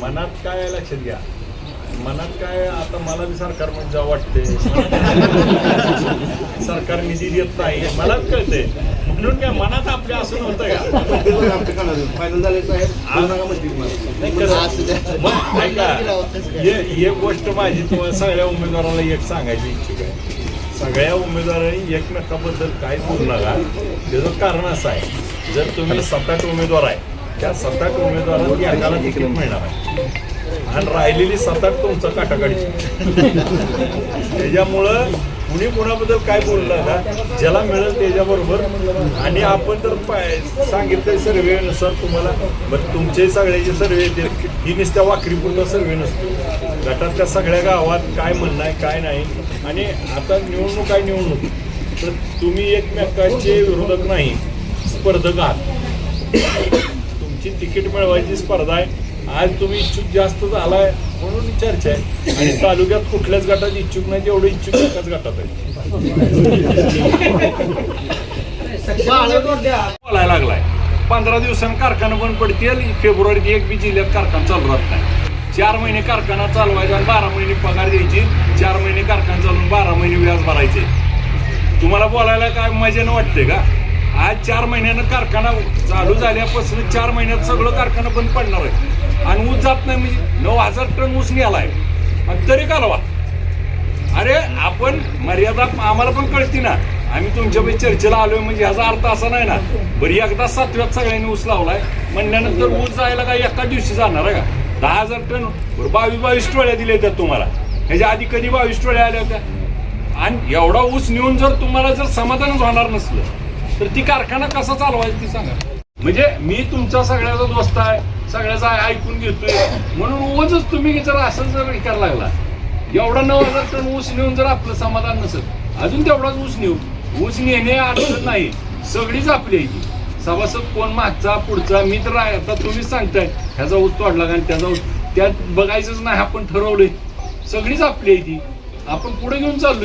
मनात काय लक्षात घ्या. मनात काय आता मला बी सरकार म्हणजे वाटते सरकार निधी देत नाही. मला कळते म्हणून काय मनात आपल्या असं नव्हतं का? हे- एक गोष्ट माझी तुम्हाला सगळ्या उमेदवाराला एक सांगायची इच्छुक आहे. सगळ्या उमेदवारांनी एकमेकाबद्दल काय बोलू नका. त्याचं कारण असं आहे जर तुम्ही सात आठ उमेदवार आहे त्या सात आठ उमेदवारांनी एकाला तिकीट मिळणार आहे. आणि राहिलेली सात आठ तुमचा काटाकाडीची त्याच्यामुळं कुणी कुणाबद्दल काय बोललं का ज्याला मिळेल त्याच्याबरोबर. आणि आपण तर पाय सांगितलं सर्वेनुसार तुम्हाला तुमचे सगळ्याचे सर्वे येतील. ही नुसत्या वाकरीपुरता सर्वे नसतो. गटातल्या सगळ्या गावात काय म्हणणं आहे काय नाही. आणि आता निवडणूक आहे निवडणूक. तर तुम्ही एकमेकांचे विरोधक नाही स्पर्धक आहात. तुमची तिकीट मिळवायची स्पर्धा आहे. आज तुम्ही इच्छुक जास्त झालाय म्हणून चर्चा आहे. आणि तालुक्यात कुठल्याच गटात इच्छुक नाही जेवढे इच्छुक एकाच गटात आहे बोलायला लागलाय. पंधरा दिवसांनी कारखाना बंद पडतील. फेब्रुवारीत एक बी जिल्ह्यात कारखाना चालू राहत नाही. चार महिने कारखाना चालवायचा आणि बारा महिने पगार द्यायची. चार महिने कारखाना चालवून बारा महिने व्याज भरायचे. तुम्हाला बोलायला काय मजेनं वाटते का? आज चार महिन्यानं कारखाना चालू झाल्यापासून चार महिन्यात सगळं कारखाना बंद पडणार आहे. आणि ऊस जात नाही म्हणजे नऊ हजार टन ऊस आहे आणि तरी कालवा. अरे आपण मर्यादा आम्हाला पण कळती ना. आम्ही तुमच्यापैकी चर्चेला आलोय म्हणजे ह्याचा अर्थ असा नाही ना. बरी एकदा सातव्यात सगळ्यांनी ऊस लावलाय. म्हणल्यानंतर ऊस जायला काय एका दिवशी जाणार आहे का? दहा हजार टन बावीस बावीस टोळ्या दिल्या त्यात तुम्हाला. ह्याच्या आधी कधी बावीस टोळ्या आल्या होत्या? आणि एवढा ऊस नेऊन जर तुम्हाला जर समाधानच होणार नसलं तर ती कारखाना कसा चालवायचा ती सांगा. म्हणजे मी तुमचा सगळ्याचा दोस्त आहे सगळ्याचा ऐकून घेतोय. म्हणून ओझच तुम्ही जर असं जर करायला लागला एवढा नऊ हजार टन ऊस नेऊन जर आपलं समाधान नसेल अजून तेवढाच ऊस नेऊ. ऊस नेणे अडचण नाही. सगळीच आपली आहे ती. सभासद कोण मागचा पुढचा मी तर आहे आता तुम्हीच सांगताय. ह्याचा ऊस तोडला का त्याचा ऊस त्यात बघायचंच नाही आपण ठरवलंय. सगळीच आपली आहे ती. आपण पुढे घेऊन चाललोय.